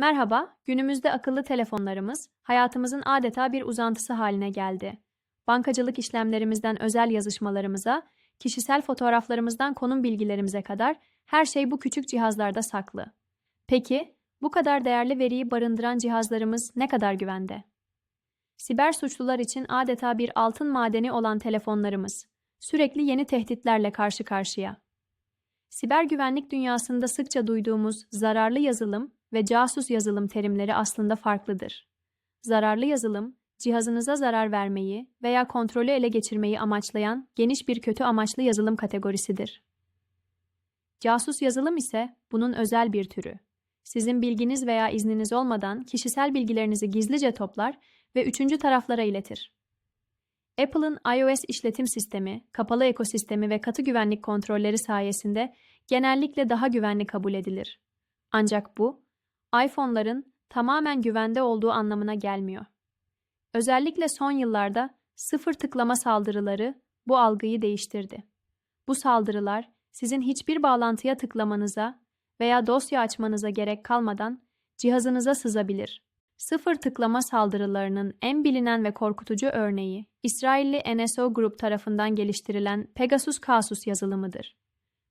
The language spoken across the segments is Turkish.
Merhaba, günümüzde akıllı telefonlarımız hayatımızın adeta bir uzantısı haline geldi. Bankacılık işlemlerimizden özel yazışmalarımıza, kişisel fotoğraflarımızdan konum bilgilerimize kadar her şey bu küçük cihazlarda saklı. Peki, bu kadar değerli veriyi barındıran cihazlarımız ne kadar güvende? Siber suçlular için adeta bir altın madeni olan telefonlarımız sürekli yeni tehditlerle karşı karşıya. Siber güvenlik dünyasında sıkça duyduğumuz zararlı yazılım ve casus yazılım terimleri aslında farklıdır. Zararlı yazılım, cihazınıza zarar vermeyi veya kontrolü ele geçirmeyi amaçlayan geniş bir kötü amaçlı yazılım kategorisidir. Casus yazılım ise bunun özel bir türü. Sizin bilginiz veya izniniz olmadan kişisel bilgilerinizi gizlice toplar ve üçüncü taraflara iletir. Apple'ın iOS işletim sistemi, kapalı ekosistemi ve katı güvenlik kontrolleri sayesinde genellikle daha güvenli kabul edilir. Ancak bu, iPhone'ların tamamen güvende olduğu anlamına gelmiyor. Özellikle son yıllarda sıfır tıklama saldırıları bu algıyı değiştirdi. Bu saldırılar sizin hiçbir bağlantıya tıklamanıza veya dosya açmanıza gerek kalmadan cihazınıza sızabilir. Sıfır tıklama saldırılarının en bilinen ve korkutucu örneği İsrailli NSO Group tarafından geliştirilen Pegasus Kasus yazılımıdır.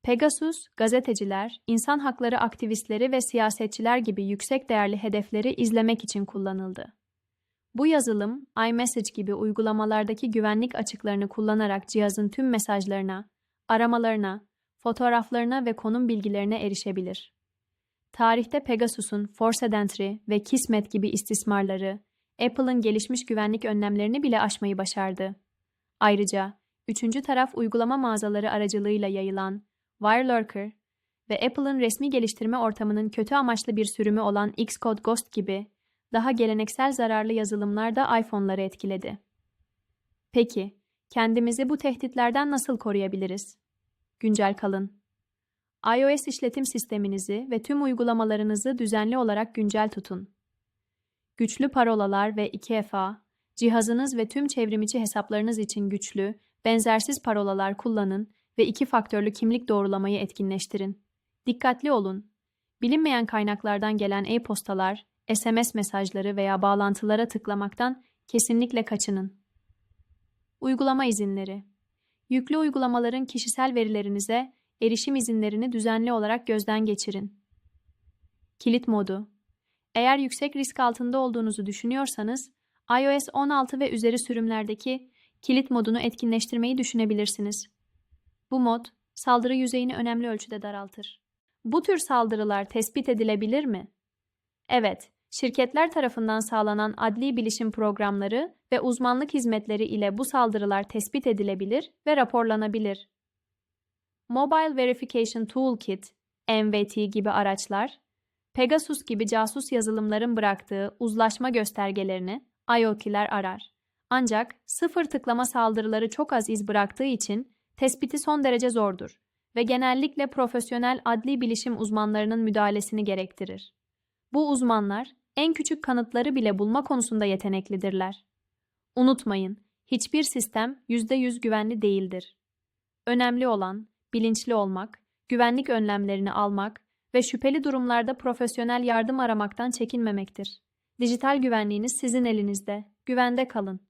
Pegasus, gazeteciler, insan hakları aktivistleri ve siyasetçiler gibi yüksek değerli hedefleri izlemek için kullanıldı. Bu yazılım, iMessage gibi uygulamalardaki güvenlik açıklarını kullanarak cihazın tüm mesajlarına, aramalarına, fotoğraflarına ve konum bilgilerine erişebilir. Tarihte Pegasus'un Forced Entry ve Kismet gibi istismarları, Apple'ın gelişmiş güvenlik önlemlerini bile aşmayı başardı. Ayrıca, üçüncü taraf uygulama mağazaları aracılığıyla yayılan WireLurker ve Apple'ın resmi geliştirme ortamının kötü amaçlı bir sürümü olan Xcode Ghost gibi daha geleneksel zararlı yazılımlar da iPhone'ları etkiledi. Peki, kendimizi bu tehditlerden nasıl koruyabiliriz? Güncel kalın. iOS işletim sisteminizi ve tüm uygulamalarınızı düzenli olarak güncel tutun. Güçlü parolalar ve 2FA, cihazınız ve tüm çevrimiçi hesaplarınız için güçlü, benzersiz parolalar kullanın ve iki faktörlü kimlik doğrulamayı etkinleştirin. Dikkatli olun. Bilinmeyen kaynaklardan gelen e-postalar, SMS mesajları veya bağlantılara tıklamaktan kesinlikle kaçının. Uygulama izinleri. Yüklü uygulamaların kişisel verilerinize erişim izinlerini düzenli olarak gözden geçirin. Kilit modu. Eğer yüksek risk altında olduğunuzu düşünüyorsanız, iOS 16 ve üzeri sürümlerdeki kilit modunu etkinleştirmeyi düşünebilirsiniz. Bu mod, saldırı yüzeyini önemli ölçüde daraltır. Bu tür saldırılar tespit edilebilir mi? Evet, şirketler tarafından sağlanan adli bilişim programları ve uzmanlık hizmetleri ile bu saldırılar tespit edilebilir ve raporlanabilir. Mobile Verification Toolkit, MVT gibi araçlar, Pegasus gibi casus yazılımların bıraktığı uzlaşma göstergelerini IoT'ler arar. Ancak sıfır tıklama saldırıları çok az iz bıraktığı için tespiti son derece zordur ve genellikle profesyonel adli bilişim uzmanlarının müdahalesini gerektirir. Bu uzmanlar en küçük kanıtları bile bulma konusunda yeteneklidirler. Unutmayın, hiçbir sistem %100 güvenli değildir. Önemli olan bilinçli olmak, güvenlik önlemlerini almak ve şüpheli durumlarda profesyonel yardım aramaktan çekinmemektir. Dijital güvenliğiniz sizin elinizde. Güvende kalın.